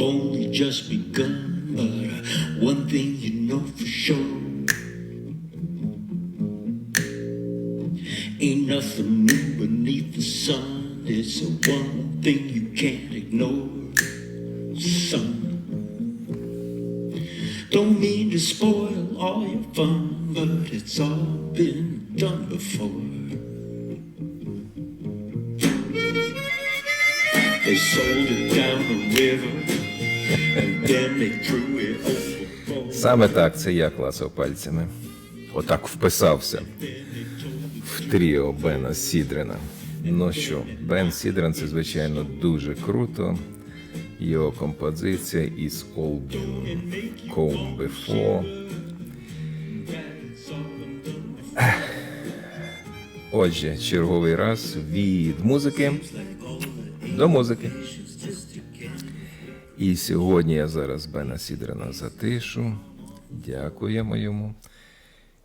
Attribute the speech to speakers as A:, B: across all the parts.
A: only just begun, but one thing you know for sure. Ain't nothing new beneath the sun. It's the one thing you can't ignore, son. Don't mean to spoil all your fun, but it's all been done before. They sold it down the river,
B: Саме так це я клацав пальцями. Отак вписався в тріо Бена Сідрена. Ну що, Бен Сідрен це, звичайно, дуже круто. Його композиція із Been Before. Отже, черговий раз від музики до музики. І сьогодні я зараз Бена Сідрена затишу. Дякуємо йому.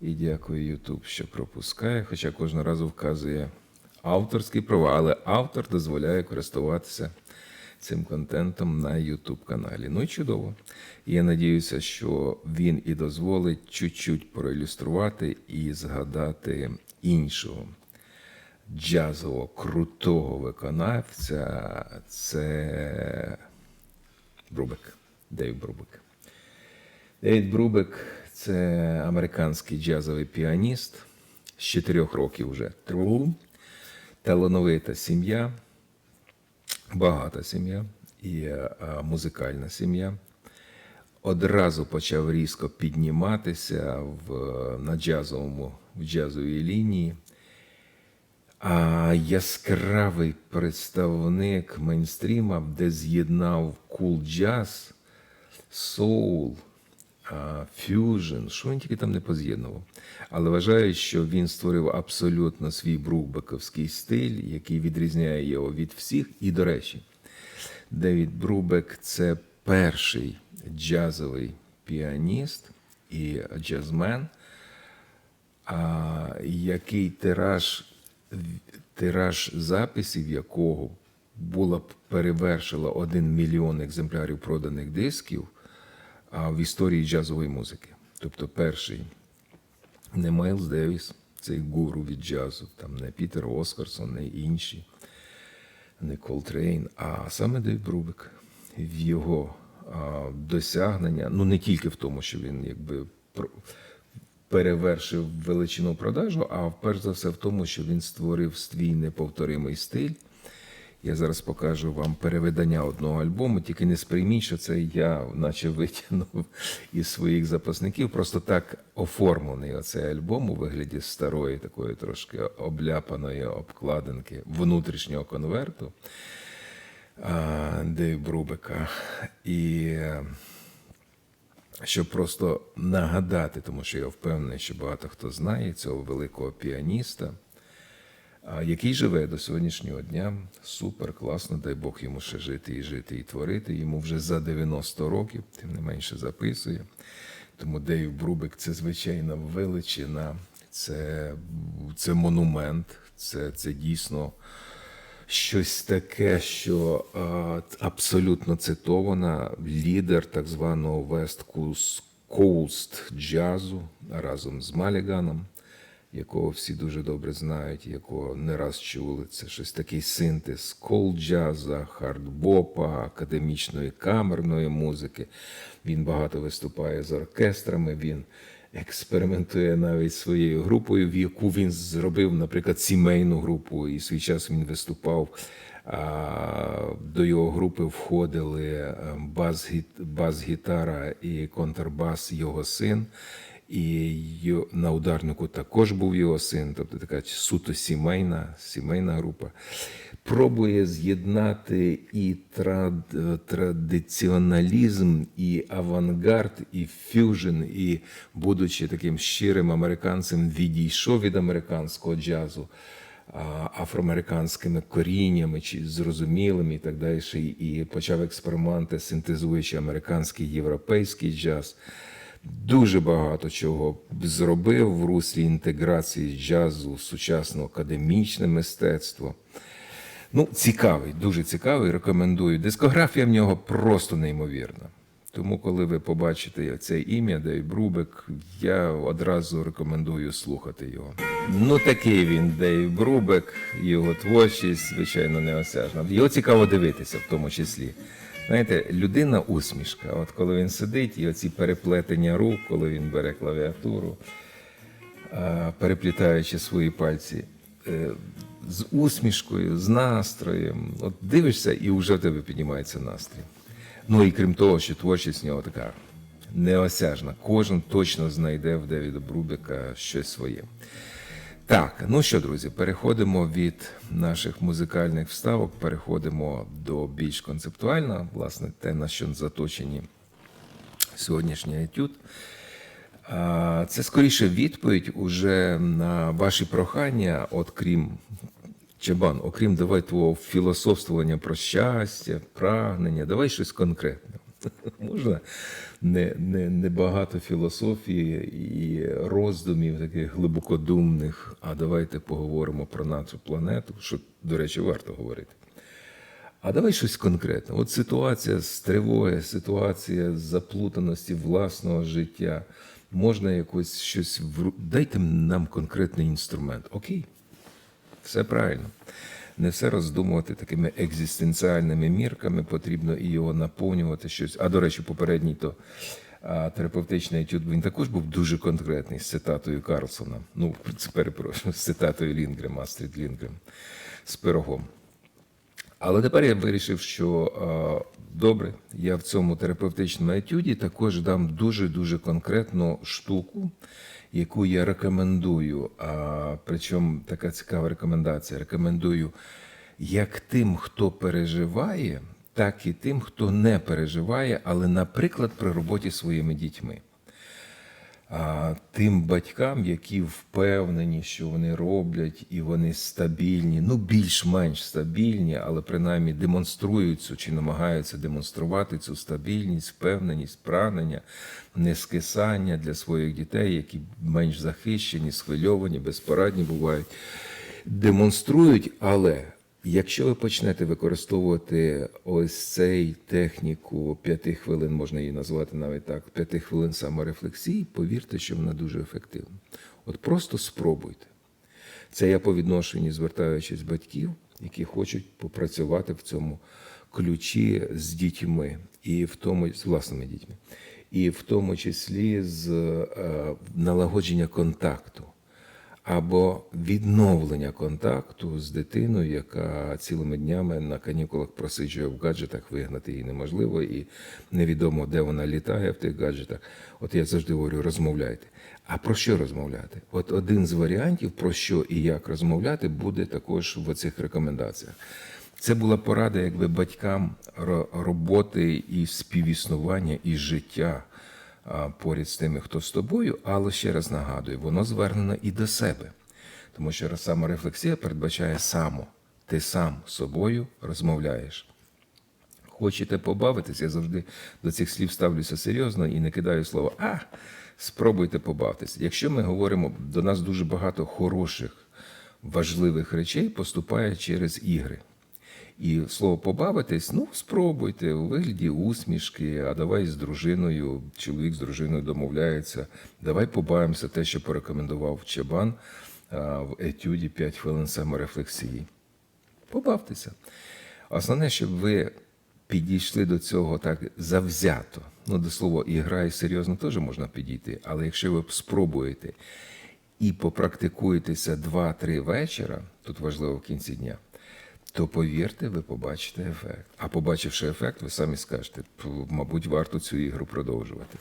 B: І дякую Ютуб, що пропускає, хоча кожного разу вказує авторські права, але автор дозволяє користуватися цим контентом на Ютуб каналі. Ну і чудово. Я надіюся, що він і дозволить чуть-чуть проілюструвати і згадати іншого джазового крутого виконавця. Це Брубек, Дейв Брубек. Дейвід Брубек це американський джазовий піаніст з чотирьох років вже тру, талановита сім'я, багата сім'я і е, музикальна сім'я. Одразу почав різко підніматися в, на джазовому, в джазовій лінії. А яскравий представник мейнстріма, де з'єднав кул джаз, соул, фюжн, що він тільки там не поз'єднував. Але вважаю, що він створив абсолютно свій брубековський стиль, який відрізняє його від всіх. І, до речі, Девід Брубек це перший джазовий піаніст і джазмен, який тираж, тираж записів якого була б перевершила 1 мільйон екземплярів проданих дисків в історії джазової музики. Тобто перший не Майлз Девіс, цей гуру від джазу, там не Пітер Оскарсон, не інші, не Колтрейн, а саме Дейв Брубек. В його а, досягнення, ну не тільки в тому, що він якби перевершив величину продажу, а перш за все в тому, що він створив свій неповторимий стиль. Я зараз покажу вам перевидання одного альбому, тільки не сприйміть, що це я, наче витягнув із своїх запасників. Просто так оформлений оцей альбом у вигляді старої, такої трошки обляпаної обкладинки внутрішнього конверту Дейв Брубека. І щоб просто нагадати, тому що я впевнений, що багато хто знає цього великого піаніста, який живе до сьогоднішнього дня. Супер, класно, дай Бог йому ще жити і жити, і творити. Йому вже за 90 років, тим не менше записує. Тому Дейв Брубек це звичайна величина, це, це монумент, це, це дійсно щось таке, що а, абсолютно цитована лідер так званого West Coast- Coast джазу разом з Маліганом, якого всі дуже добре знають, якого не раз чули. Це щось такий синтез кол-джаза, хардбопа, академічної камерної музики. Він багато виступає з оркестрами. Він експериментує навіть своєю групою, в яку він зробив, наприклад, сімейну групу, і свій час він виступав. До його групи входили е, бас-гітара і контрбас його син. І на ударнику також був його син, тобто така суто сімейна, сімейна група. Пробує з'єднати і трад, традиціоналізм, і авангард, і фюжн, і, будучи таким щирим американцем, відійшов від американського джазу афроамериканськими коріннями чи зрозумілими і так далі, і почав експерименти, синтезуючи американський європейський джаз. Дуже багато чого зробив в руслі інтеграції джазу в сучасне академічне мистецтво. Ну, цікавий, дуже цікавий, рекомендую. Дискографія в нього просто неймовірна. Тому, коли ви побачите це ім'я, Дейв Брубек, я одразу рекомендую слухати його. Ну, такий він, Дейв Брубек, його творчість, звичайно, неосяжна. Його цікаво дивитися, в тому числі. Знаєте, людина усмішка. От коли він сидить, і оці переплетення рук, коли він бере клавіатуру, переплітаючи свої пальці е, з усмішкою, з настроєм. От дивишся, і вже в тебе піднімається настрій. Ну і крім того, що творчість в нього така неосяжна. Кожен точно знайде в Девіда Брубека щось своє. Так, ну що, друзі, переходимо від наших музикальних вставок, переходимо до більш концептуального, власне, те, на що заточені сьогоднішній етюд. Це скоріше відповідь уже на ваші прохання, от крім Чабан, окрім давай твого філософствування про щастя, прагнення, давай щось конкретне. Можна не, не, не багато філософії і роздумів таких глибокодумних, а давайте поговоримо про нашу планету, що, до речі, варто говорити. А давай щось конкретне. От ситуація з тривоги, ситуація з заплутаності власного життя. Можна якось щось Дайте нам конкретний інструмент. Окей, все правильно. Не все роздумувати такими екзистенціальними мірками, потрібно і його наповнювати щось. А до речі, попередній то а, терапевтичний етюд, він також був дуже конкретний з цитатою Карлсона. Ну, перепрошую, з цитатою Лінгрем, Астрід Лінгрем з пирогом. Але тепер я вирішив, що добре, я в цьому терапевтичному етюді також дам дуже-дуже конкретну штуку, яку я рекомендую. А, причому така цікава рекомендація. Рекомендую як тим, хто переживає, так і тим, хто не переживає, але, наприклад, при роботі своїми дітьми тим батькам, які впевнені, що вони роблять і вони стабільні, ну більш-менш стабільні, але принаймні демонструють цю чи намагаються демонструвати цю стабільність, впевненість, прагнення, нескисання для своїх дітей, які менш захищені, схвильовані, безпорадні бувають. Демонструють, але Якщо ви почнете використовувати ось цей техніку п'яти хвилин, можна її назвати навіть так, п'яти хвилин саморефлексії, повірте, що вона дуже ефективна. От просто спробуйте. Це я по відношенню звертаючись батьків, які хочуть попрацювати в цьому ключі з дітьми, і в тому з власними дітьми, і в тому числі з е, налагодження контакту або відновлення контакту з дитиною, яка цілими днями на канікулах просиджує в гаджетах, вигнати її неможливо, і невідомо, де вона літає в тих гаджетах. От я завжди говорю, розмовляйте. А про що розмовляти? От один з варіантів, про що і як розмовляти, буде також в цих рекомендаціях. Це була порада, якби батькам роботи і співіснування і життя поряд з тими, хто з тобою, але ще раз нагадую, воно звернено і до себе. Тому що саморефлексія передбачає само. Ти сам з собою розмовляєш. Хочете побавитись, я завжди до цих слів ставлюся серйозно і не кидаю слово а спробуйте побавитись. Якщо ми говоримо, до нас дуже багато хороших, важливих речей поступає через ігри. І слово побавитись, ну спробуйте у вигляді усмішки, а давай з дружиною, чоловік з дружиною домовляється, давай побавимося те, що порекомендував Чабан а, в етюді 5 хвилин саморефлексії. Побавтеся. Основне, щоб ви підійшли до цього так завзято. Ну, до слова, і гра, і серйозно теж можна підійти, але якщо ви спробуєте і попрактикуєтеся 2-3 вечора, тут важливо в кінці дня, то повірте, ви побачите ефект. А побачивши ефект, ви самі скажете, мабуть, варто цю ігру продовжувати.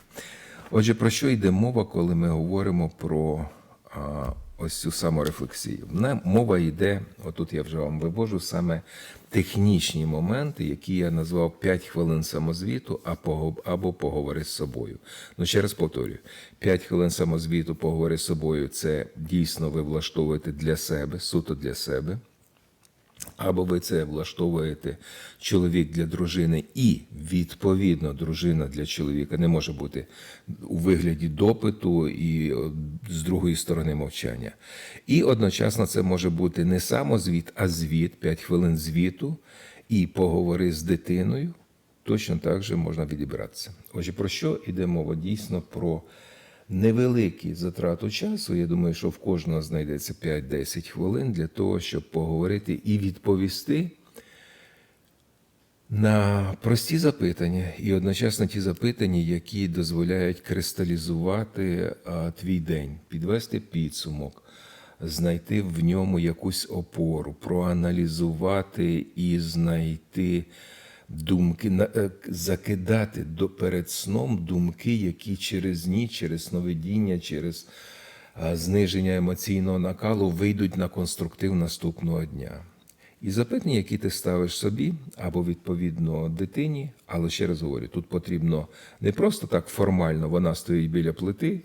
B: Отже, про що йде мова, коли ми говоримо про а, ось цю саморефлексію? Нам мова йде, отут я вже вам вивожу саме технічні моменти, які я назвав 5 хвилин самозвіту або поговори з собою. Ну, ще раз повторюю: 5 хвилин самозвіту, поговори з собою це дійсно ви влаштовуєте для себе, суто для себе. Або ви це влаштовуєте чоловік для дружини, і відповідно дружина для чоловіка не може бути у вигляді допиту і е, з другої сторони мовчання. І одночасно це може бути не самозвіт, а звіт, 5 хвилин звіту, і поговори з дитиною. Точно так же можна відібратися. Отже, про що йде мова? Дійсно про невеликі затрату часу. Я думаю, що в кожного знайдеться 5-10 хвилин для того, щоб поговорити і відповісти на прості запитання, і одночасно ті запитання, які дозволяють кристалізувати твій день, підвести підсумок, знайти в ньому якусь опору, проаналізувати і знайти думки, е, закидати до перед сном думки, які через ніч, через сновидіння, через зниження емоційного накалу вийдуть на конструктив наступного дня. І запитання, які ти ставиш собі або відповідно дитині, але ще раз говорю, тут потрібно не просто так формально вона стоїть біля плити,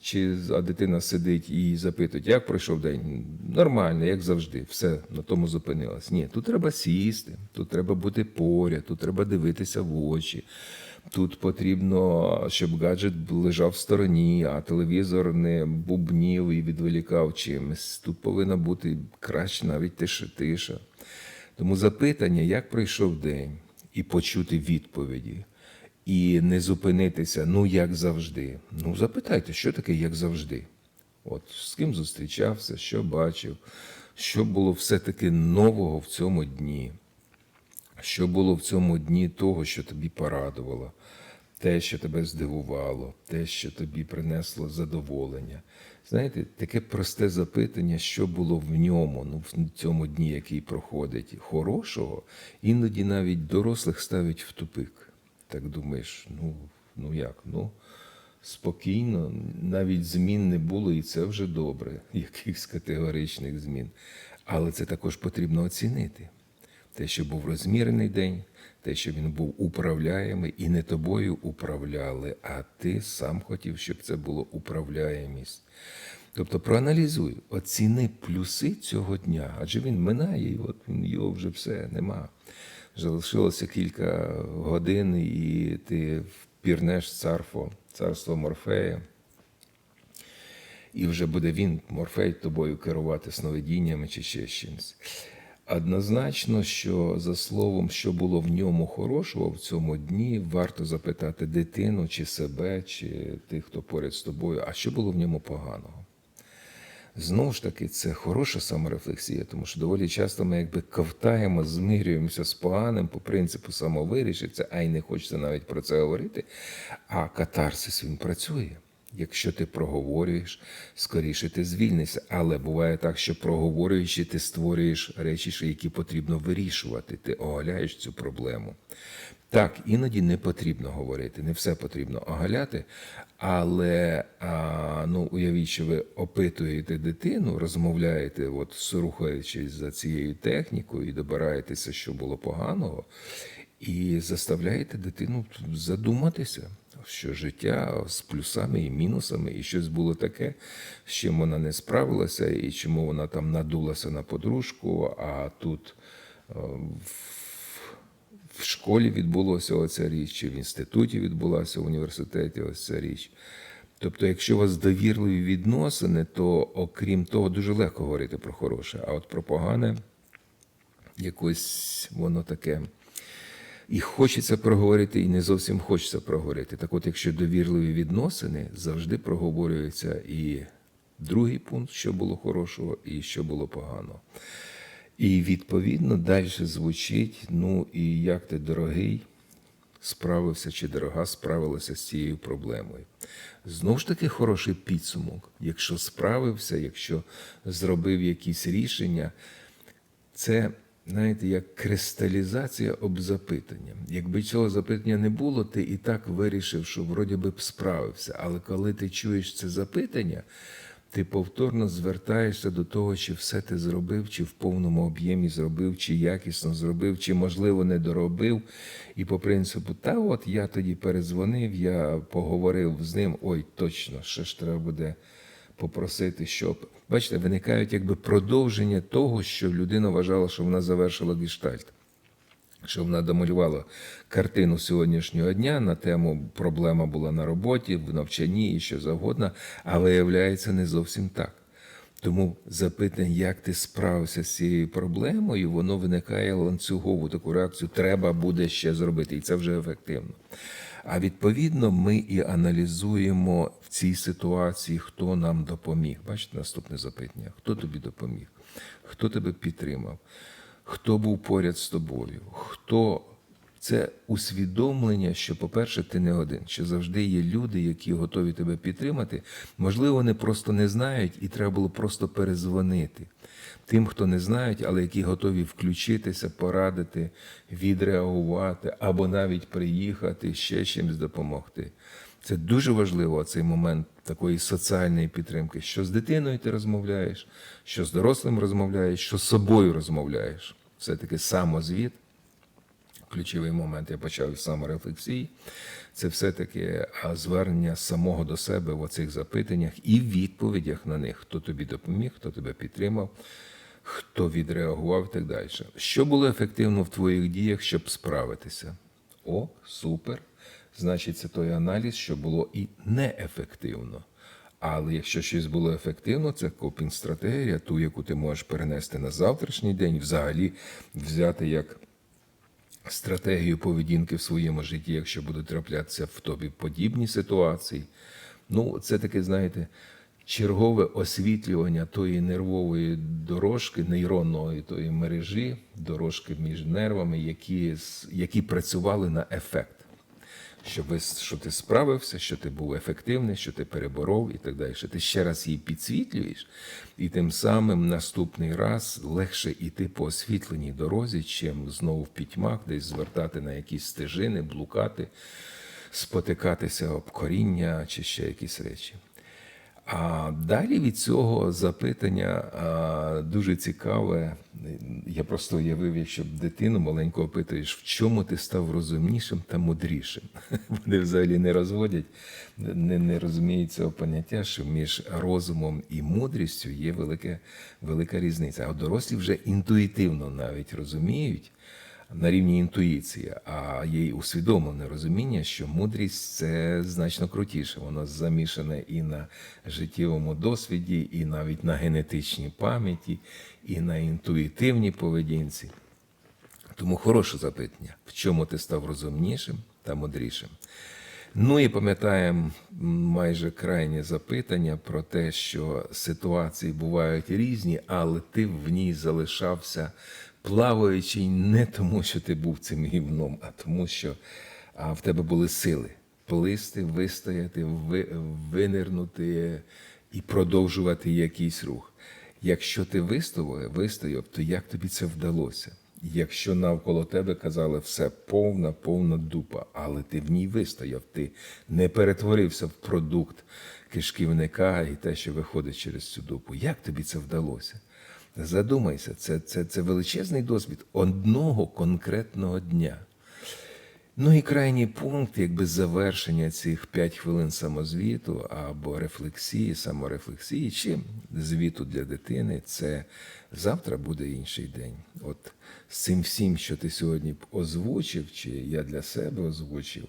B: чи а дитина сидить і запитує, як пройшов день? Нормально, як завжди, все на тому зупинилось. Ні, тут треба сісти, тут треба бути поряд, тут треба дивитися в очі. Тут потрібно, щоб гаджет лежав в стороні, а телевізор не бубнів і відволікав чимось. Тут повинна бути краще навіть тиша. тиша. Тому запитання, як пройшов день, і почути відповіді, і не зупинитися, ну як завжди. Ну, запитайте, що таке як завжди? От з ким зустрічався, що бачив, що було все-таки нового в цьому дні. Що було в цьому дні того, що тобі порадувало, те, що тебе здивувало, те, що тобі принесло задоволення. Знаєте, таке просте запитання, що було в ньому, ну, в цьому дні, який проходить, хорошого, іноді навіть дорослих ставить в тупик. Так думаєш, ну, ну як? Ну, спокійно, навіть змін не було, і це вже добре, якихось категоричних змін. Але це також потрібно оцінити те, що був розмірений день, те, що він був управляємий, і не тобою управляли, а ти сам хотів, щоб це було управляємість. Тобто проаналізуй, оціни плюси цього дня, адже він минає, і от його вже все нема. Залишилося кілька годин, і ти впірнеш царство, царство Морфея. І вже буде він, Морфей, тобою керувати сновидіннями чи ще чимось. Однозначно, що за словом, що було в ньому хорошого в цьому дні, варто запитати дитину, чи себе, чи тих, хто поряд з тобою, а що було в ньому поганого. Знову ж таки, це хороша саморефлексія, тому що доволі часто ми якби ковтаємо, змирюємося з поганим по принципу самовирішиться, а й не хочеться навіть про це говорити. А катарсис він працює. Якщо ти проговорюєш, скоріше ти звільнишся. Але буває так, що проговорюючи, ти створюєш речі, які потрібно вирішувати. Ти оголяєш цю проблему. Так, іноді не потрібно говорити, не все потрібно оголяти, але а, ну, уявіть, що ви опитуєте дитину, розмовляєте, от, рухаючись за цією технікою і добираєтеся, що було поганого, і заставляєте дитину задуматися, що життя з плюсами і мінусами, і щось було таке, з чим вона не справилася, і чому вона там надулася на подружку, а тут. В школі відбулося оця річ, чи в інституті відбулася в університеті ось ця річ. Тобто, якщо у вас довірливі відносини, то окрім того, дуже легко говорити про хороше, а от про погане якось воно таке. І хочеться проговорити, і не зовсім хочеться проговорити. Так от, якщо довірливі відносини, завжди проговорюється і другий пункт, що було хорошого, і що було поганого. І відповідно далі звучить: ну і як ти, дорогий, справився чи дорога справилася з цією проблемою. Знову ж таки, хороший підсумок. Якщо справився, якщо зробив якісь рішення, це, знаєте, як кристалізація об запитання. Якби цього запитання не було, ти і так вирішив, що вроді би б справився. Але коли ти чуєш це запитання, ти повторно звертаєшся до того, чи все ти зробив, чи в повному об'ємі зробив, чи якісно зробив, чи, можливо, не доробив. І по принципу, та от я тоді перезвонив, я поговорив з ним, ой, точно, ще ж треба буде попросити, щоб бачите, виникають якби продовження того, що людина вважала, що вона завершила гештальт. Що вона домалювала картину сьогоднішнього дня на тему проблема була на роботі, в навчанні і що завгодно, а виявляється не зовсім так. Тому запитання, як ти справився з цією проблемою, воно виникає ланцюгову таку реакцію. Треба буде ще зробити, і це вже ефективно. А відповідно, ми і аналізуємо в цій ситуації, хто нам допоміг. Бачите, наступне запитання: хто тобі допоміг, хто тебе підтримав, хто був поряд з тобою, хто це усвідомлення, що, по-перше, ти не один, що завжди є люди, які готові тебе підтримати. Можливо, вони просто не знають, і треба було просто перезвонити тим, хто не знають, але які готові включитися, порадити, відреагувати або навіть приїхати ще чимось допомогти. Це дуже важливо цей момент такої соціальної підтримки, що з дитиною ти розмовляєш, що з дорослим розмовляєш, що з собою розмовляєш. Все таки самозвіт ключовий момент я почав із саморефлексії. Це все-таки звернення самого до себе в оцих запитаннях і відповідях на них, хто тобі допоміг, хто тебе підтримав, хто відреагував і так далі. Що було ефективно в твоїх діях, щоб справитися? О, супер. Значить, це той аналіз, що було і неефективно. Але якщо щось було ефективно, це копінг-стратегія, ту, яку ти можеш перенести на завтрашній день, взагалі взяти як стратегію поведінки в своєму житті, якщо будуть траплятися в тобі подібні ситуації. Ну, це таке, знаєте, чергове освітлювання тої нервової дорожки, нейронної тої мережі, дорожки між нервами, які, які працювали на ефект. Щоб ви, що ти справився, що ти був ефективний, що ти переборов і так далі. Ти ще раз її підсвітлюєш, і тим самим наступний раз легше йти по освітленій дорозі, чим знову в пітьмах, десь звертати на якісь стежини, блукати, спотикатися об коріння чи ще якісь речі. А далі від цього запитання дуже цікаве. Я просто уявив, якщо дитину маленьку опитуєш, в чому ти став розумнішим та мудрішим. Вони взагалі не розводять, не, не розуміють цього поняття, що між розумом і мудрістю є велике, велика різниця. А дорослі вже інтуїтивно навіть розуміють на рівні інтуїції, а є й усвідомлене розуміння, що мудрість це значно крутіше. Воно замішане і на життєвому досвіді, і навіть на генетичній пам'яті, і на інтуїтивній поведінці. Тому хороше запитання, в чому ти став розумнішим та мудрішим. Ну і пам'ятаємо майже крайнє запитання про те, що ситуації бувають різні, але ти в ній залишався плаваючий не тому, що ти був цим гівном, а тому, що а, в тебе були сили плисти, вистояти, ви, винирнути і продовжувати якийсь рух. Якщо ти вистояв, вистояв, то як тобі це вдалося? Якщо навколо тебе казали все повна, повна дупа, але ти в ній вистояв, ти не перетворився в продукт кишківника і те, що виходить через цю дупу. Як тобі це вдалося? Задумайся, це, це, це величезний досвід одного конкретного дня. Ну і крайній пункт, якби завершення цих 5 хвилин самозвіту або рефлексії, саморефлексії, чи звіту для дитини, це завтра буде інший день. От з цим всім, що ти сьогодні озвучив, чи я для себе озвучив,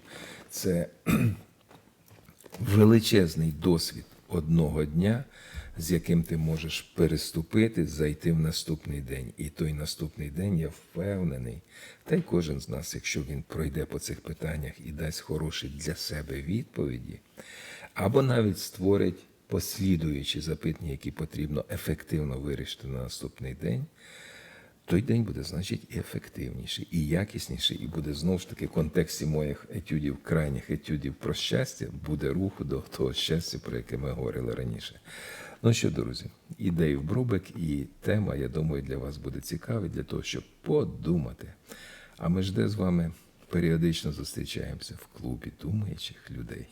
B: це величезний досвід одного дня, з яким ти можеш переступити, зайти в наступний день. І той наступний день я впевнений, та й кожен з нас, якщо він пройде по цих питаннях і дасть хороші для себе відповіді, або навіть створить послідуючі запитання, які потрібно ефективно вирішити на наступний день. Той день буде, значить, і ефективніший, і якісніший, і буде знову ж таки в контексті моїх етюдів, крайніх етюдів про щастя, буде руху до того щастя, про яке ми говорили раніше. Ну що, друзі, і Дейв Брубек, і тема, я думаю, для вас буде цікава, для того, щоб подумати. А ми ж де з вами періодично зустрічаємося в клубі думаючих людей.